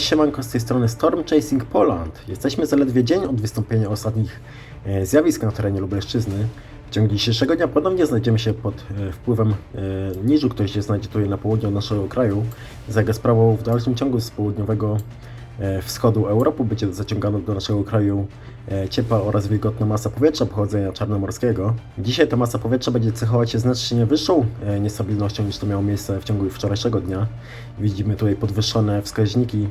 Cześć siemanko, z tej strony Storm Chasing Poland. Jesteśmy zaledwie dzień od wystąpienia ostatnich e, zjawisk na terenie Lubelszczyzny. W ciągu dzisiejszego dnia ponownie znajdziemy się pod e, wpływem e, niżu, który się znajdzie tutaj na południu naszego kraju. Za jego sprawą w dalszym ciągu z południowego wschodu Europy będzie zaciągana do naszego kraju e, ciepła oraz wilgotna masa powietrza pochodzenia czarnomorskiego. Dzisiaj ta masa powietrza będzie cechować się znacznie wyższą e, niestabilnością niż to miało miejsce w ciągu wczorajszego dnia. Widzimy tutaj podwyższone wskaźniki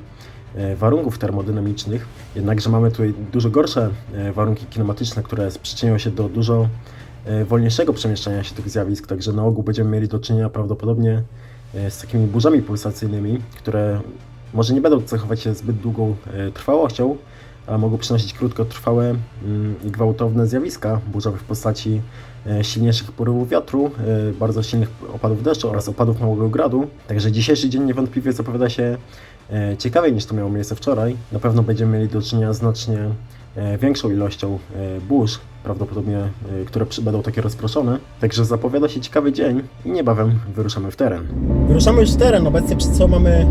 e, warunków termodynamicznych, jednakże mamy tutaj dużo gorsze e, warunki klimatyczne, które przyczynią się do dużo e, wolniejszego przemieszczania się tych zjawisk, także na ogół będziemy mieli do czynienia prawdopodobnie e, z takimi burzami pulsacyjnymi, które może nie będą cechować się zbyt długą e, trwałością, ale mogą przynosić krótkotrwałe mm, i gwałtowne zjawiska burzowe w postaci e, silniejszych porywów wiatru, e, bardzo silnych opadów deszczu oraz opadów małego gradu. Także dzisiejszy dzień niewątpliwie zapowiada się ciekawiej niż to miało miejsce wczoraj. Na pewno będziemy mieli do czynienia znacznie większą ilością burz, prawdopodobnie, które będą takie rozproszone. Także zapowiada się ciekawy dzień i niebawem wyruszamy w teren. Wyruszamy już w teren. Obecnie przed sobą mamy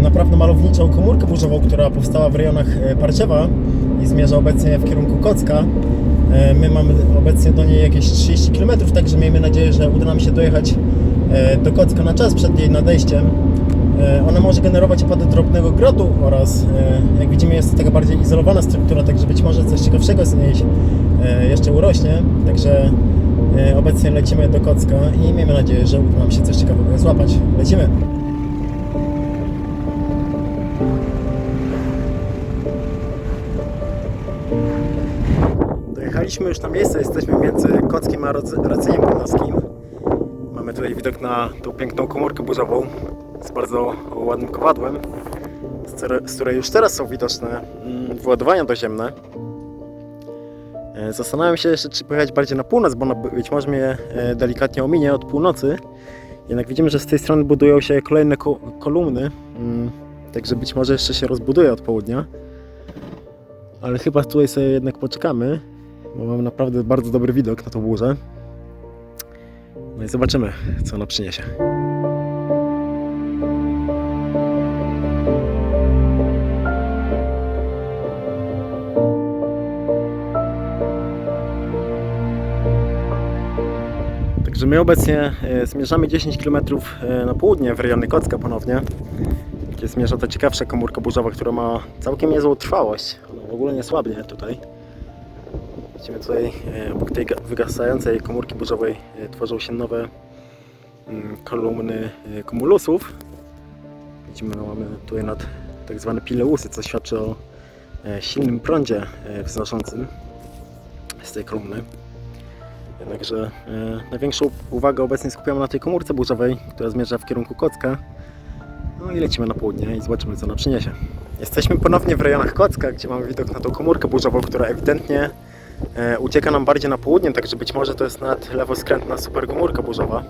naprawdę malowniczą komórkę burzową, która powstała w rejonach e, Parczewa i zmierza obecnie w kierunku Kocka. E, My mamy obecnie do niej jakieś 30 km, także miejmy nadzieję, że uda nam się dojechać e, do Kocka na czas przed jej nadejściem. E, Ona może generować opady drobnego gradu oraz, e, jak widzimy, jest to taka bardziej izolowana struktura, także być może coś ciekawszego z niej e, jeszcze urośnie. Także e, obecnie lecimy do Kocka i miejmy nadzieję, że uda nam się coś ciekawego złapać. Lecimy! Dojechaliśmy już na miejsce, jesteśmy między Kockiem a Radzeniem Podlaskim. Mamy tutaj widok na tą piękną komórkę burzową z bardzo ładnym kowadłem, z które- z której już teraz są widoczne mm, wyładowania doziemne. E, Zastanawiam się jeszcze, czy pojechać bardziej na północ, bo by- być może mnie e, delikatnie ominie od północy. Jednak widzimy, że z tej strony budują się kolejne ko- kolumny, mm, także być może jeszcze się rozbuduje od południa. Ale chyba tutaj sobie jednak poczekamy, bo mamy naprawdę bardzo dobry widok na tą burzę. No i zobaczymy, co ona przyniesie. Także my obecnie e, zmierzamy 10 km e, na południe w rejony Kocka ponownie. Gdzie zmierza ta ciekawsza komórka burzowa, która ma całkiem niezłą trwałość. Ona w ogóle nie słabnie tutaj. Widzimy tutaj e, obok tej ga- wygasającej komórki burzowej e, tworzą się nowe mm, kolumny e, kumulusów. Widzimy, no, mamy tutaj nad tak zwane pileusy, co świadczy o silnym prądzie wznoszącym z tej kolumny. Jednakże e, największą uwagę obecnie skupiamy na tej komórce burzowej, która zmierza w kierunku Kocka. No i lecimy na południe i zobaczymy co ona przyniesie. Jesteśmy ponownie w rejonach Kocka, gdzie mamy widok na tą komórkę burzową, która ewidentnie ucieka nam bardziej na południe, także być może to jest nawet lewoskrętna superkomórka burzowa.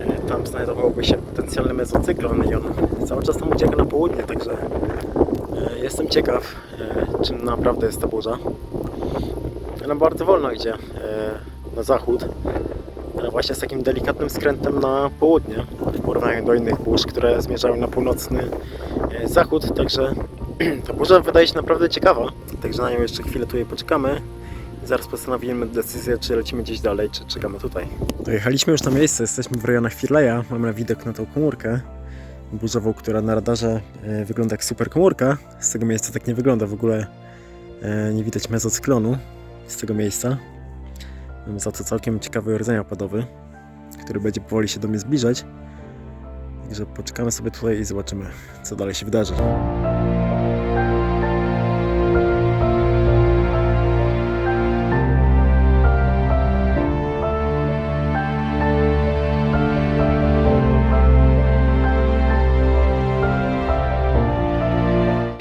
E, tam znajdowałby się potencjalny mezocyklon i on cały czas tam ucieka na południe, także e, jestem ciekaw, e, czym naprawdę jest ta burza. Ona bardzo wolno idzie e, na zachód, ale właśnie z takim delikatnym skrętem na południe w porównaniu do innych burz, które zmierzały na północny e, zachód, także ta burza wydaje się naprawdę ciekawa, także na nią jeszcze chwilę tutaj poczekamy zaraz postanowimy decyzję, czy lecimy gdzieś dalej, czy czekamy tutaj. Dojechaliśmy już na miejsce, jesteśmy w rejonach Firleja, mamy widok na tą komórkę burzową, która na radarze e, wygląda jak super komórka, z tego miejsca tak nie wygląda, w ogóle e, nie widać mezocyklonu z tego miejsca. Mam za to całkiem ciekawy rdzeń opadowy, który będzie powoli się do mnie zbliżać. Także poczekamy sobie tutaj i zobaczymy, co dalej się wydarzy.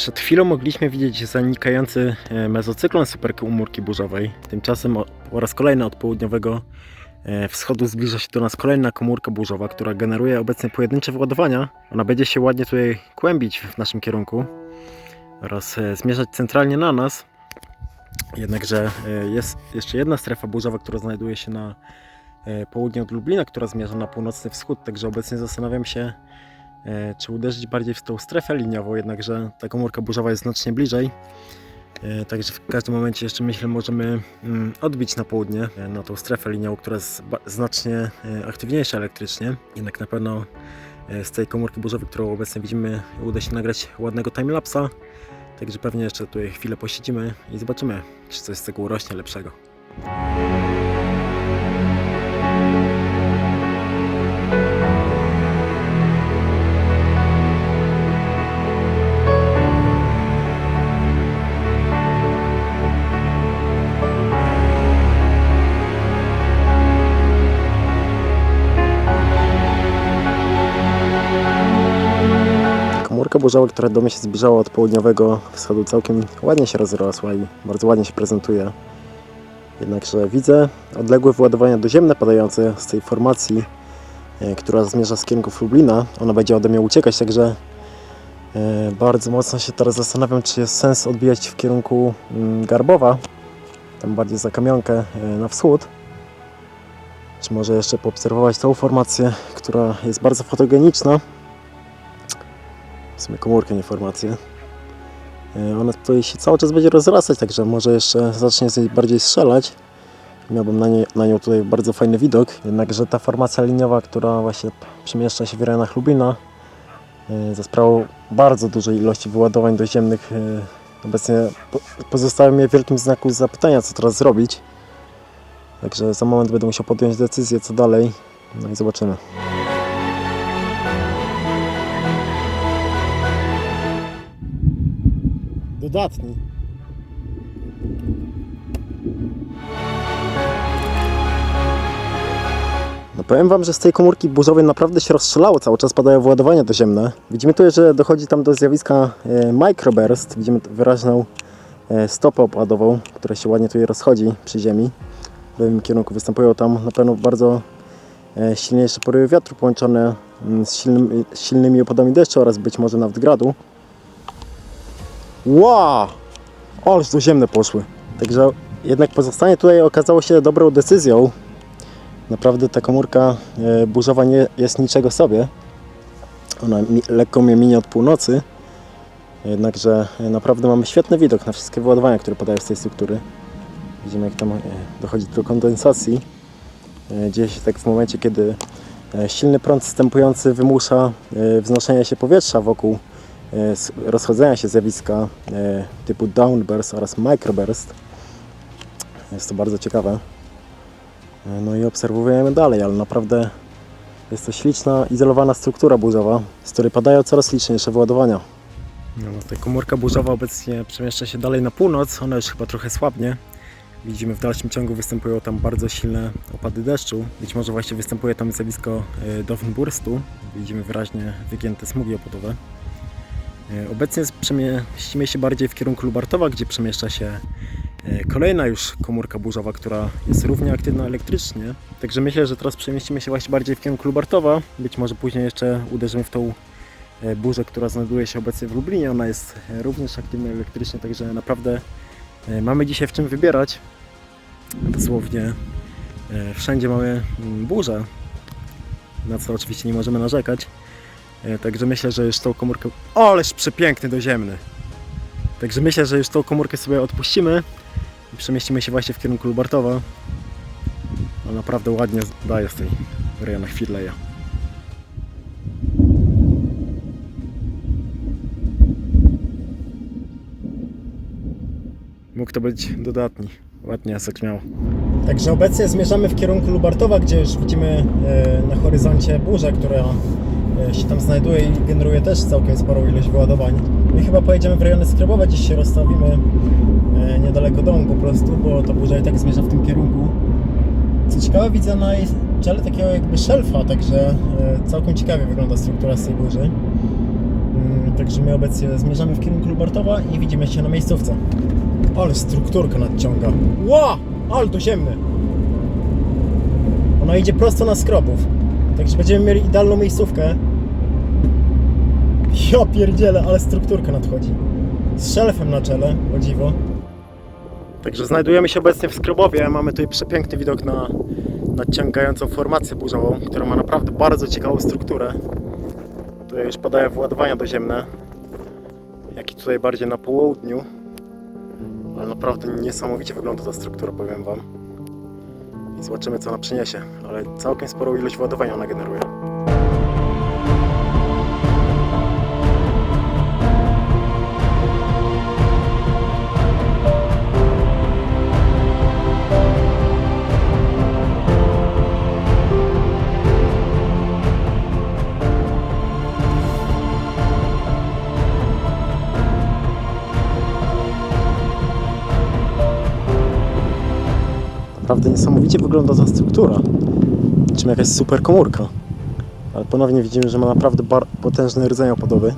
Przed chwilą mogliśmy widzieć zanikający e, mezocyklon superkomórki burzowej. Tymczasem o- po raz kolejny od południowego e, wschodu zbliża się do nas kolejna komórka burzowa, która generuje obecnie pojedyncze wyładowania. Ona będzie się ładnie tutaj kłębić w naszym kierunku oraz e, zmierzać centralnie na nas. Jednakże jest jeszcze jedna strefa burzowa, która znajduje się na południe od Lublina, która zmierza na północny wschód, także obecnie zastanawiam się, czy uderzyć bardziej w tą strefę liniową, jednakże ta komórka burzowa jest znacznie bliżej. E, Także w każdym momencie jeszcze myślę możemy mm, odbić na południe, e, na tą strefę liniową, która jest znacznie e, aktywniejsza elektrycznie. Jednak na pewno e, z tej komórki burzowej, którą obecnie widzimy, uda się nagrać ładnego timelapsa. Także pewnie jeszcze tutaj chwilę posiedzimy i zobaczymy, czy coś z tego urośnie lepszego. Burzowa, która do mnie się zbliżała od południowego wschodu, całkiem ładnie się rozrosła i bardzo ładnie się prezentuje. Jednakże widzę odległe wyładowania doziemne padające z tej formacji, e, która zmierza z kierunku Lublina. Ona będzie ode mnie uciekać, także e, bardzo mocno się teraz zastanawiam, czy jest sens odbijać w kierunku mm, Garbowa, tam bardziej za kamionkę e, na wschód. Czy może jeszcze poobserwować tą formację, która jest bardzo fotogeniczna w sumie komórkę, nie formację. E, Ona tutaj się cały czas będzie rozrastać, także może jeszcze zacznie bardziej strzelać. Miałbym na, nie, na nią tutaj bardzo fajny widok, jednakże ta formacja liniowa, która właśnie przemieszcza się w rejonach Lubina, e, za sprawą bardzo dużej ilości wyładowań doziemnych, e, obecnie po, pozostaje mnie w wielkim znaku zapytania, co teraz zrobić. Także za moment będę musiał podjąć decyzję, co dalej. No i zobaczymy. Dodatni. No powiem Wam, że z tej komórki burzowej naprawdę się rozstrzelało, cały czas padają wyładowania doziemne. Widzimy tu, że dochodzi tam do zjawiska e, microburst. Widzimy wyraźną e, stopę opadową, która się ładnie tutaj rozchodzi przy ziemi. W lewym kierunku występują tam na pewno bardzo e, silniejsze porywy wiatru połączone mm, z, z silnymi opadami deszczu oraz być może nawet gradu. Wow! Ależ doziemne poszły. Także jednak pozostanie tutaj okazało się dobrą decyzją. Naprawdę ta komórka e, burzowa nie jest niczego sobie. Ona lekko mnie minie od północy. Jednakże e, naprawdę mamy świetny widok na wszystkie wyładowania, które padają z tej struktury. Widzimy jak tam e, dochodzi do kondensacji. Dzieje się tak w momencie, kiedy silny prąd wstępujący wymusza wznoszenie się powietrza wokół rozchodzenia się zjawiska e, typu downburst oraz microburst. Jest to bardzo ciekawe. E, No i obserwujemy dalej, ale naprawdę jest to śliczna, izolowana struktura burzowa, z której padają coraz liczniejsze wyładowania. No, ta komórka burzowa obecnie przemieszcza się dalej na północ, ona już chyba trochę słabnie. Widzimy w dalszym ciągu występują tam bardzo silne opady deszczu. Być może właśnie występuje tam zjawisko e, Downburstu. Widzimy wyraźnie wygięte smugi opadowe. E, Obecnie przemieścimy się bardziej w kierunku Lubartowa, gdzie przemieszcza się e, kolejna już komórka burzowa, która jest równie aktywna elektrycznie. Także myślę, że teraz przemieścimy się właśnie bardziej w kierunku Lubartowa. Być może później jeszcze uderzymy w tą e, burzę, która znajduje się obecnie w Lublinie. Ona jest również aktywna elektrycznie, także naprawdę mamy dzisiaj w czym wybierać. Dosłownie wszędzie mamy mm, burzę, na co oczywiście nie możemy narzekać. E, Także myślę, że już tą komórkę. O, przepiękny doziemny! Także myślę, że już tą komórkę sobie odpuścimy i przemieścimy się właśnie w kierunku Lubartowa. On naprawdę ładnie daje z tej rejonach Firleja. Mógł to być dodatni. Ładnie zakmiało. Także obecnie zmierzamy w kierunku Lubartowa, gdzie już widzimy e, na horyzoncie burzę, która się tam znajduje i generuje też całkiem sporą ilość wyładowań. My chyba pojedziemy w rejony sklepowe, gdzieś się rozstawimy e, niedaleko domu po prostu, bo ta burza i tak zmierza w tym kierunku. Co ciekawe, widzę na czele takiego jakby szelfa, także e, całkiem ciekawie wygląda struktura z tej burzy. Mm, Także my obecnie zmierzamy w kierunku Lubartowa i widzimy się na miejscówce. Ale strukturka nadciąga. Ła! Ale to ziemny. Ona idzie prosto na skropów. Także będziemy mieli idealną miejscówkę. Ja pierdzielę, ale strukturka nadchodzi. Z szelfem na czele, o dziwo. Także znajdujemy się obecnie w Skrobowie. Mamy tutaj przepiękny widok na nadciągającą formację burzową, która ma naprawdę bardzo ciekawą strukturę. Tutaj już padają wyładowania doziemne, jak i tutaj bardziej na południu. Ale naprawdę niesamowicie wygląda ta struktura, powiem Wam. Zobaczymy, co ona przyniesie. Ale całkiem sporą ilość ładowania ona generuje. Naprawdę niesamowicie wygląda ta struktura. Czym jakaś super komórka. Ale ponownie widzimy, że ma naprawdę potężny rdzeń opadowy.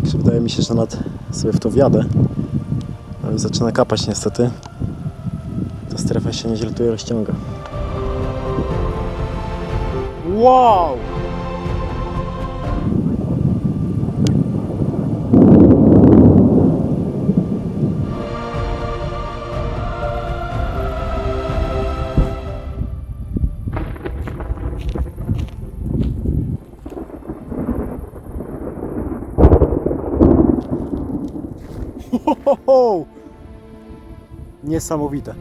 Także wydaje mi się, że nawet sobie w to wjadę. Ale zaczyna kapać niestety. Ta strefa się nieźle tu rozciąga. Wow! Niesamowite.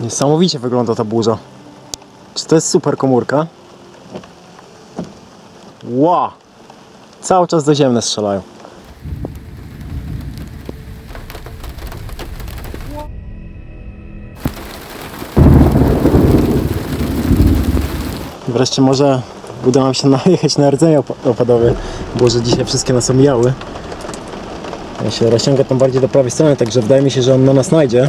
Niesamowicie wygląda ta burza. Czy to jest super komórka? Ła! Cały czas doziemne strzelają. Wreszcie może uda nam się najechać na rdzenie op- opadowe, bo że dzisiaj wszystkie nas omijały. Ja się rozciąga tam bardziej do prawej strony, także wydaje mi się, że on na nas znajdzie.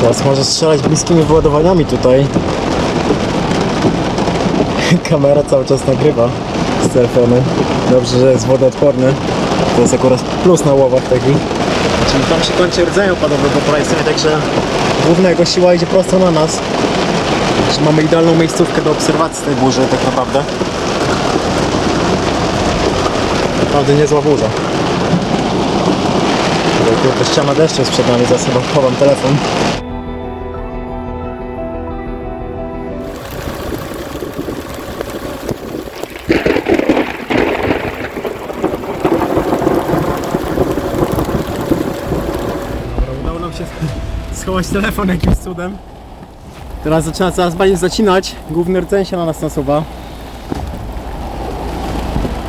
Teraz może strzelać bliskimi wyładowaniami tutaj. Kamera cały czas nagrywa z telefonu. Dobrze, że jest wodoodporny. To jest akurat plus na łowach takich. Czyli tam się kończy rdzeń opadowy po prawej stronie, także główna jego siła idzie prosto na nas. Że mamy idealną miejscówkę do obserwacji tej burzy tak naprawdę. Naprawdę niezła burza. Kurde, ściana deszczu jest przed nami, zaraz chyba chowam telefon. Schować telefon jakimś cudem. Teraz zaczyna coraz bardziej zacinać. Główny rdzeń się na nas nasuwa.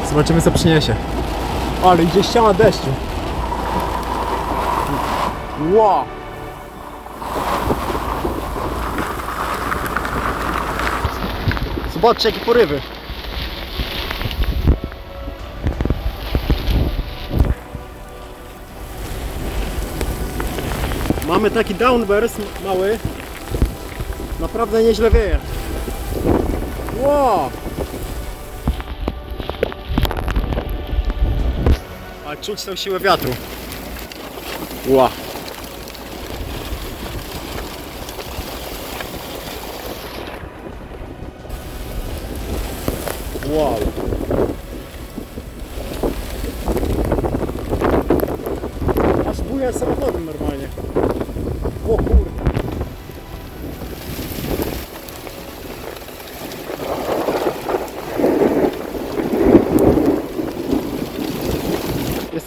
Zobaczymy co przyniesie. Ale idzie ściana deszczu. Wow! Zobaczcie jakie porywy. Mamy taki downburst mały. Naprawdę nieźle wieje. Wow! A czuć tą siłę wiatru. Wow. Wow. Aż buja samochodem normalnie. O kurde.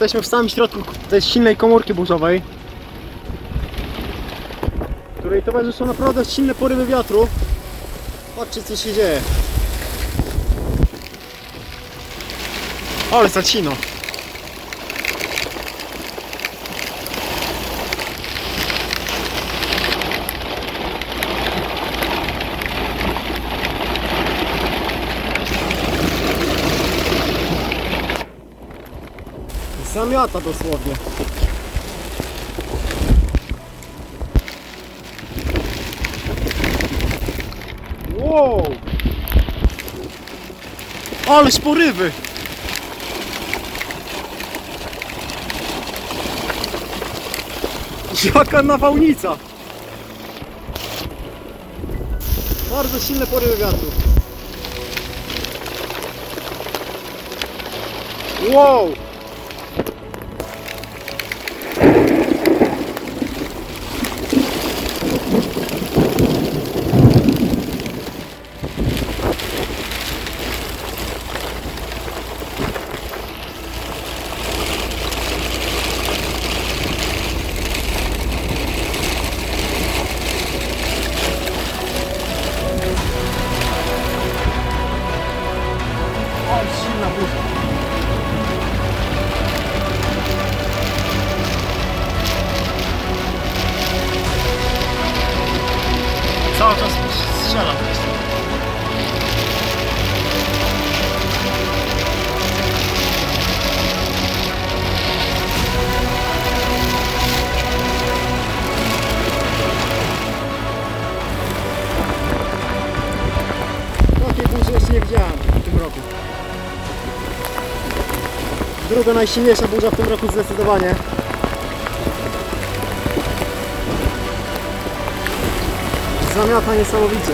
Jesteśmy w samym środku tej silnej komórki burzowej, której towarzyszą naprawdę silne porywy wiatru. Patrzcie co się dzieje. Ale zacino. Zamiata dosłownie. Wow! Ależ porywy! Jaka nawałnica! Bardzo silne porywy wiatru. Wow! Druga najsilniejsza burza w tym roku zdecydowanie. Zamiata niesamowicie.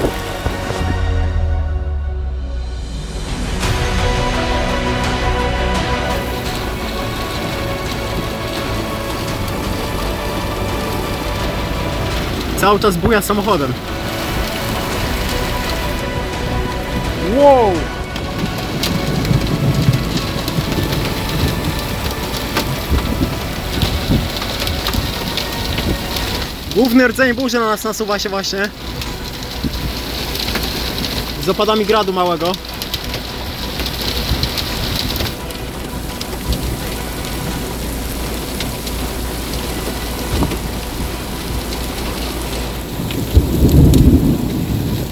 Cały czas buja samochodem. Wow! Główny rdzeń burzy na nas nasuwa się właśnie. Z opadami gradu małego.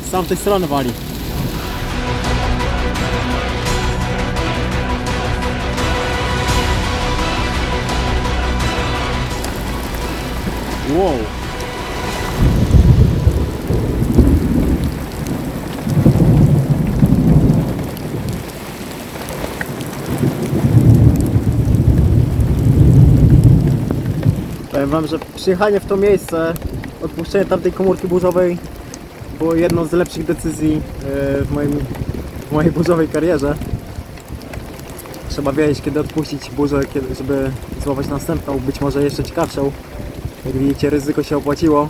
Z tamtej strony wali. Wow. Powiem wam, że przyjechanie w to miejsce, odpuszczenie tamtej komórki burzowej było jedną z lepszych decyzji e, w, moim, w mojej burzowej karierze. Trzeba wiedzieć, kiedy odpuścić burzę, kiedy, żeby złapać następną, być może jeszcze ciekawszą. Jak widzicie, ryzyko się opłaciło.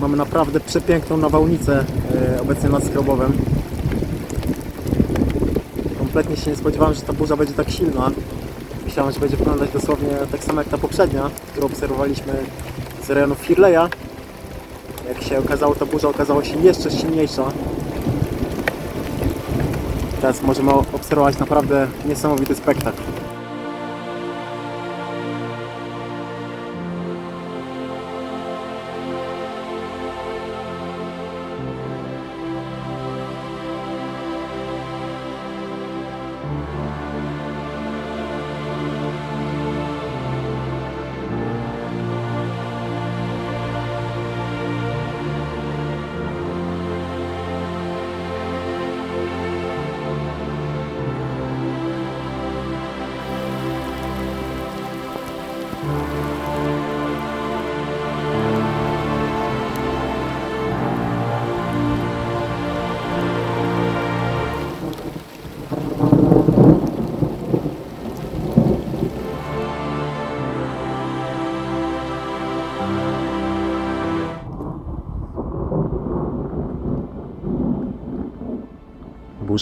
Mamy naprawdę przepiękną nawałnicę e, obecnie nad Skrobowem. Kompletnie się nie spodziewałem, że ta burza będzie tak silna. Myślałem, że będzie wyglądać dosłownie tak samo jak ta poprzednia, którą obserwowaliśmy z rejonu Firleja. Jak się okazało, ta burza okazała się jeszcze silniejsza. Teraz możemy obserwować naprawdę niesamowity spektakl.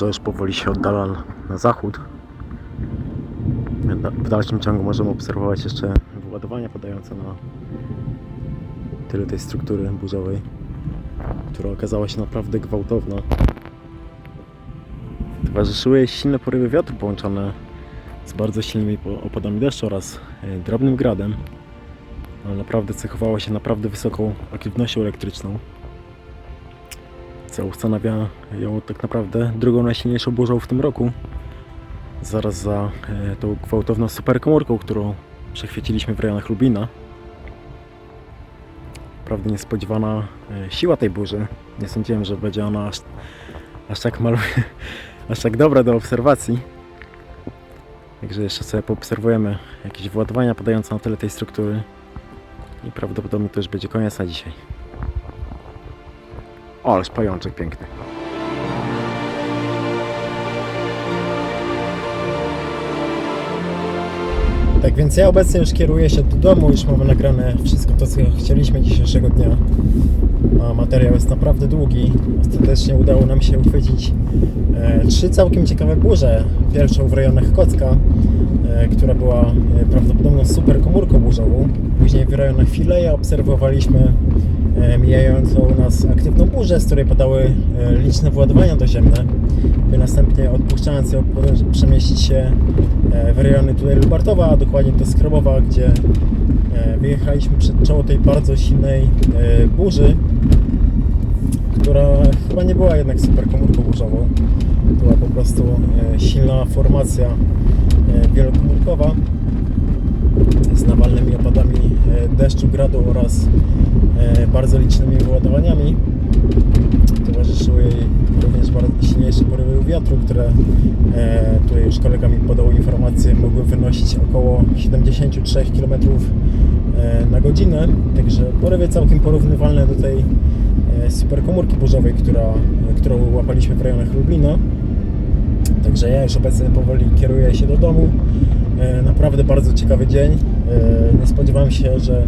Burza już powoli się oddala na zachód. W dalszym ciągu możemy obserwować jeszcze wyładowania padające na tyle tej struktury burzowej, która okazała się naprawdę gwałtowna. Towarzyszyły jej silne porywy wiatru połączone z bardzo silnymi opadami deszczu oraz e, drobnym gradem. Naprawdę cechowała się naprawdę wysoką aktywnością elektryczną co ustanawia ją tak naprawdę drugą najsilniejszą burzą w tym roku. Zaraz za e, tą gwałtowną superkomórką, którą przechwyciliśmy w rejonach Lubina. Naprawdę niespodziewana e, siła tej burzy. Nie sądziłem, że będzie ona aż, aż tak malu, aż tak dobra do obserwacji. Także jeszcze sobie poobserwujemy jakieś wyładowania podające na tyle tej struktury. I prawdopodobnie to już będzie koniec na dzisiaj. O, ależ pajączek piękny. Tak więc ja obecnie już kieruję się do domu, już mamy nagrane wszystko to, co chcieliśmy dzisiejszego dnia. A materiał jest naprawdę długi. Ostatecznie udało nam się uchwycić e, trzy całkiem ciekawe burze. Pierwszą w rejonach Kocka, e, która była e, prawdopodobną super komórką burzową. Później w rejonach Fileja obserwowaliśmy mijającą nas aktywną burzę, z której padały e, liczne władowania doziemne, by następnie odpuszczając ją przemieścić się e, w rejony tutaj Lubartowa, a dokładnie do Skrobowa, gdzie e, wyjechaliśmy przed czoło tej bardzo silnej e, burzy, która chyba nie była jednak super komórką burzową. Była po prostu e, silna formacja e, wielokomórkowa z nawalnymi opadami e, deszczu, gradu oraz e, bardzo licznymi wyładowaniami. Towarzyszyły jej również bardzo silniejsze porywy wiatru, które e, tutaj już kolega mi podał informację, mogły wynosić około 73 km e, na godzinę. Także porywy całkiem porównywalne do tej e, superkomórki burzowej, która, e, którą łapaliśmy w rejonach Lublina. Także ja już obecnie powoli kieruję się do domu. E, Naprawdę bardzo ciekawy dzień. E, Nie spodziewałem się, że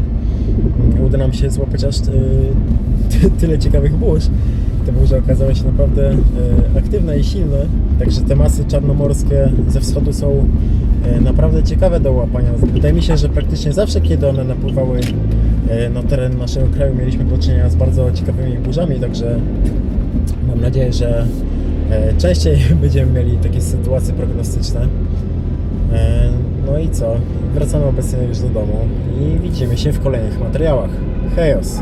uda nam się złapać aż e, ty- tyle ciekawych burz. Te burze okazały się naprawdę e, aktywne i silne. Także te masy czarnomorskie ze wschodu są e, naprawdę ciekawe do łapania. Wydaje mi się, że praktycznie zawsze, kiedy one napływały na teren naszego kraju, mieliśmy do czynienia z bardzo ciekawymi burzami. Także mam nadzieję, że częściej będziemy mieli takie sytuacje prognostyczne. No i co? Wracamy obecnie już do domu i widzimy się w kolejnych materiałach. Hejos!